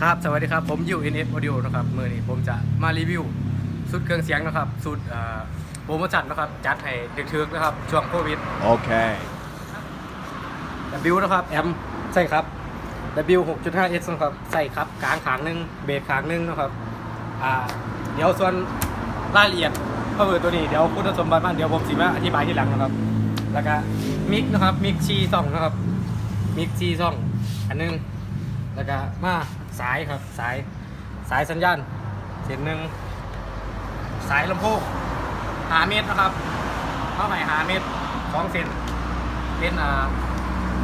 ครับ สวัสดีครับ ผมยู NS Audio นะครับมือนี้ผมจะมารีวิวสุดเครื่องเสียงนะครับสุดเอ่อโปรโมชั่นนะครับ จัดให้เด็กๆนะครับ ช่วงโควิด Okay. W นะครับ แอมใช่ครับ W 6.5S นะครับใส่ครับกลางขางหนึงเบสขางหนึงนะครับอ่าเดี๋ยวส่วนรายละเอียดก็คือตัวนี้เดี๋ยวคุณสมบัติมันเดี๋ยวผมสิมาอธิบายทีหลังนะครับ แล้วก็มิกนะครับมิกชีซ่องนะครับมิกชีซ่องอันหนึงแล้วก็มา สายครับสายสายสัญญาณเส้นหนึ่งสายลำโพงหาเมตรนะครับเข้าไปหาเมตรสองเซนเป็นอ่า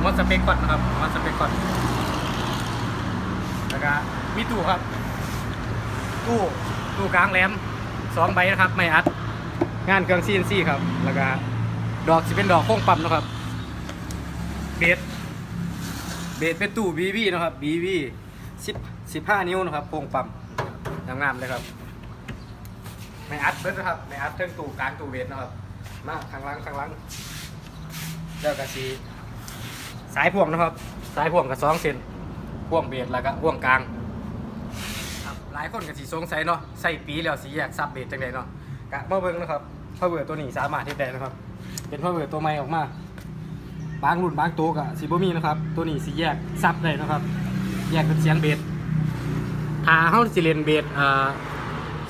มอสเปกก่อนนะครับมอสเปกก่อนแล้วก็มีตู้ครับ ตู้ตู้กลางแหลมสองใบนะครับ ไม่อัด งานเครื่อง CNC ครับ แล้วก็ดอกจะเป็นดอกโค้งปั๊มนะครับ เบสเบสเป็นตู้ BB นะครับบีบี BB 10 15นิ้วนะครับโค้งปั๊มงามๆเลยครับไม่อัดเบิดนะครับไม่อัดเครื่องตู้กลางตู้เวทนะครับ มาข้างหล่างข้างหล่างแล้วก็สีสายพ่วงนะครับ สายพ่วงกับสองเส้นพ่วงเบสแล้วก็พ่วงกลางครับหลายคนก็สีสงสัยเนาะใส่ปีแล้วสีแยกซับเบสจังไดเนาะกะมาเบิ่งนะครับพ่อเบื่อตัวนี้สามารถเฮ็ดได้นะครับ เป็นพ่อเบื่อตัวใหม่ออกมา บางรุ่นบางตัวก็สีบ่มีนะครับ ตัวนี้สีแยกซับได้นะครับ แยกเป็นเสียงเบสถ้าเฮาสิเล่นเบสอ่า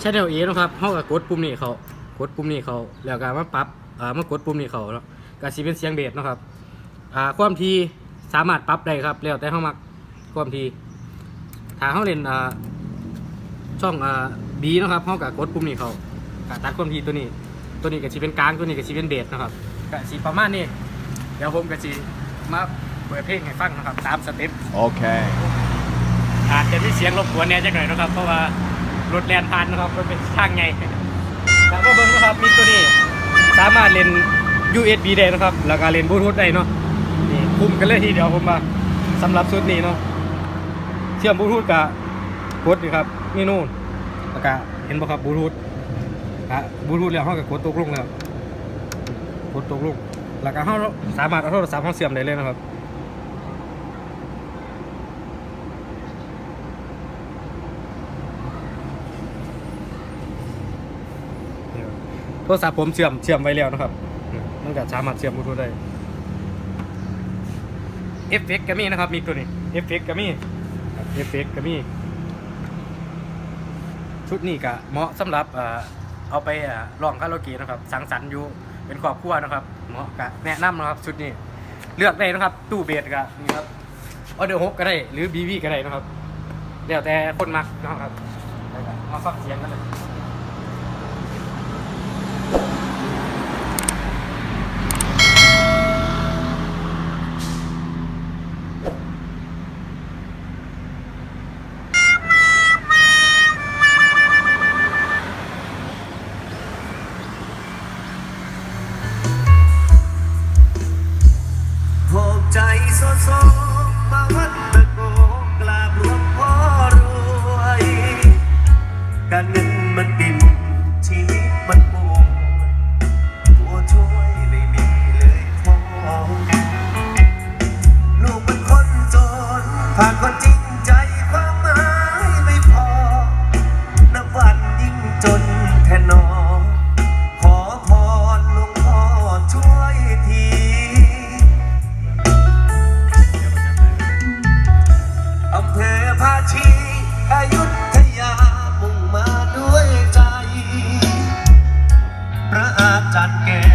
ชแนลเอนะครับเขาก็กดปุ่มนี้เขากดปุ่มนี้เขาแล้วก็มาปรับอ่ามากดปุ่มนี้เขาเนาะก็สิเป็นเสียงเบสนะครับอ่าความทีสามารถปรับได้ครับแล้วแต่เขามักความทีถ้าเขาเล่นอ่าช่องอ่าบีนะครับเขาก็กดปุ่มนี้เขาก็ตัดความทีตัวนี้ ตัวนี้ก็สิเป็นกลางตัวนี้ก็สิเป็นเบสนะครับก็สิประมาณนี้เดี๋ยวผมก็สิมาเปิดเพลงให้ฟังนะครับตามสเต็ป Okay. อ อาจจะมีเสียงรบกวนแน่จักหน่อยนะครับ เพราะว่ารถแลนผ่านนะครับมันเป็นทางไงแล้วก็เบิ้งนะครับมีตัวนี้สามารถเล่น USB ได้นะครับ แล้วก็เล่นบลูทูธได้เนาะนี่คุ้มกันเลยทีเดียวผมมาสำหรับชุดนี้เนาะเชื่อมบลูทูธกับกดนี่ครับนี่นู่นแล้วก็เห็นป่ะครับบลูทูธอะบลูทูธแล้วเขาก็กดตกลงแล้วกดตกลงแล้วก็เขาสามารถเอาโทรศัพท์เขาเชื่อมได้เลยนะครับ โทรศัพท์ผมเชื่อมเชื่อมไว้แล้วนะครับ มันก็สามารถเชื่อมบลูทูธได้เอฟเฟกก็มีนะครับ มีตัวนี้เอฟเฟกก็มีเอฟเฟกก็มี ชุดนี้ก็เหมาะสำหรับเอาไปเอ่อร้องคาราโอเกะนะครับ สังสรรค์อยู่เป็นครอบครัวนะครับ เหมาะกับแนะนำนะครับ ชุดนี้ เลือกได้นะครับ ตู้เบสก็นี่ครับออเดอร์ฮกก็ได้ หรือบีบีก็ได้นะครับแล้วแต่คนมักนะครับมาฟังเสียงกันเลย চাঁদকে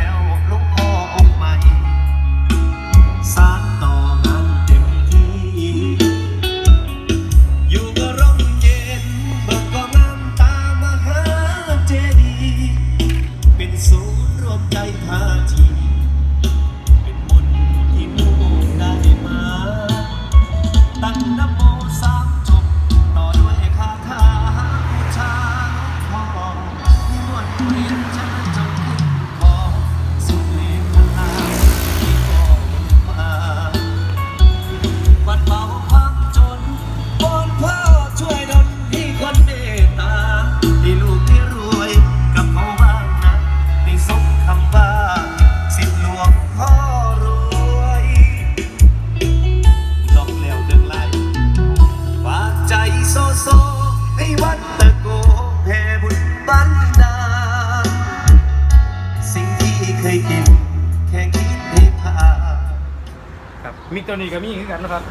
มีตัวนี้ก็มีคือกันนะครับ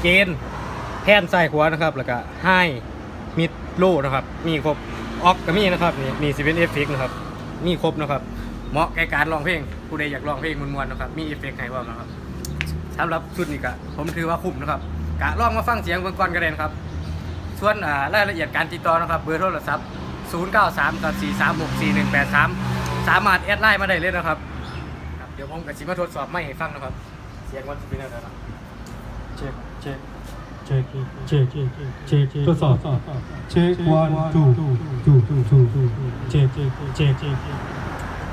เกณฑ์แทนซ้ายขวานะครับ แล้วก็ไฮมิดโลนะครับ มีครบออกก็มีนะครับ นี่นี่สิเป็นเอฟเฟกนะครับ มีครบนะครับ เหมาะแก่การร้องเพลงผู้ใดอยากร้องเพลงมวนๆนะครับ มีเอฟเฟกต์ให้พร้อมนะครับสำหรับชุดนี้ก็ผมถือว่าคุ้มนะครับกะลองมาฟังเสียงเบิ่งก่อนก็ได้นครับ ส่วนรายละเอียดการติดต่อนะครับ เบอร์โทรศัพท์ 0 9 3 4 3 6 4 1 8 3 สามารถแอดไลน์มาได้เลยนะครับครับเดี๋ยวผมกับชิมาทดสอบไม่ให้ฟังนะครับ เสียงวันจะเป็นอะไรนะเช็คเช็คเช็คเช็คเช็คทดสอบเช็ค one two two two two two เช็คเช็คเช็ค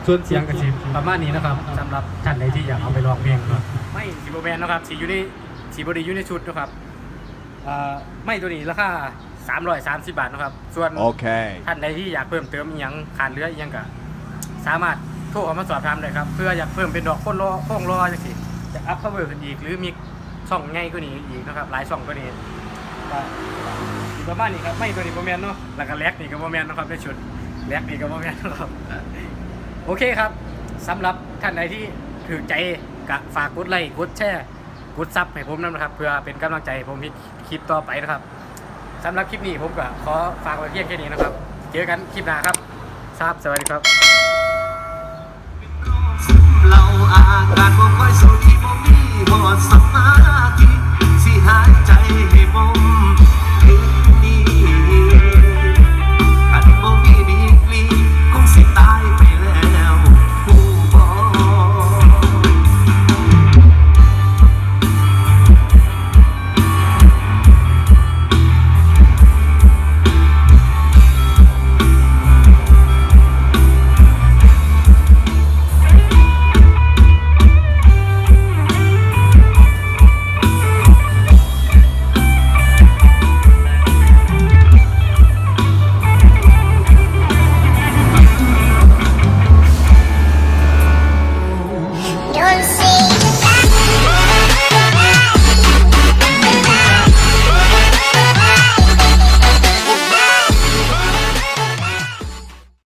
ส่วนเสียงกับสิประมาณนี้นะครับสำหรับท่านใดที่อยากเอาไปร้องเพลงนะครับไม่สีโบแมนนะครับสีอยู่ในสีบดีอยู่ในชุดนะครับอ่าไม่ตัวนี้ราคา330 บาทนะครับ ส่วน Okay. ท่านใดที่อยากเพิ่มเติมอิหยังขาดเหลืออิหยังก็สามารถโทรเข้ามาสอบถามได้ครับ เพื่ออยากเพิ่มเป็นดอกคนรอโค้งรอจังสิ จะอัพเข้าเบอร์ขึ้นอีก หรือมีช่องง่ายกว่านี้อีกนะครับหลายช่องกว่านี้ก็อีกประมาณนี้ครับไม่ตัวนี้โมเมนเนาะแล้วก็แลกนี่ก็โมเมนนะครับในชุดแลกนี่ก็โมเมนนะครับโอเคครับสำหรับท่านใดที่ถือใจก็ฝากกดไลค์กดแชร์กดซับให้ผมนำนะครับ เพื่อเป็นกำลังใจให้ผมมีคลิปต่อไปนะครับสำหรับคลิปนี้ผมก็ขอฝากไว้เพียงแค่นี้นะครับเจอกันคลิปหน้าครับครับสวัสดีครับเราอาการบ่ค่อยสุข บ่มีบ่สมาธิสิหายใจให้บ่ม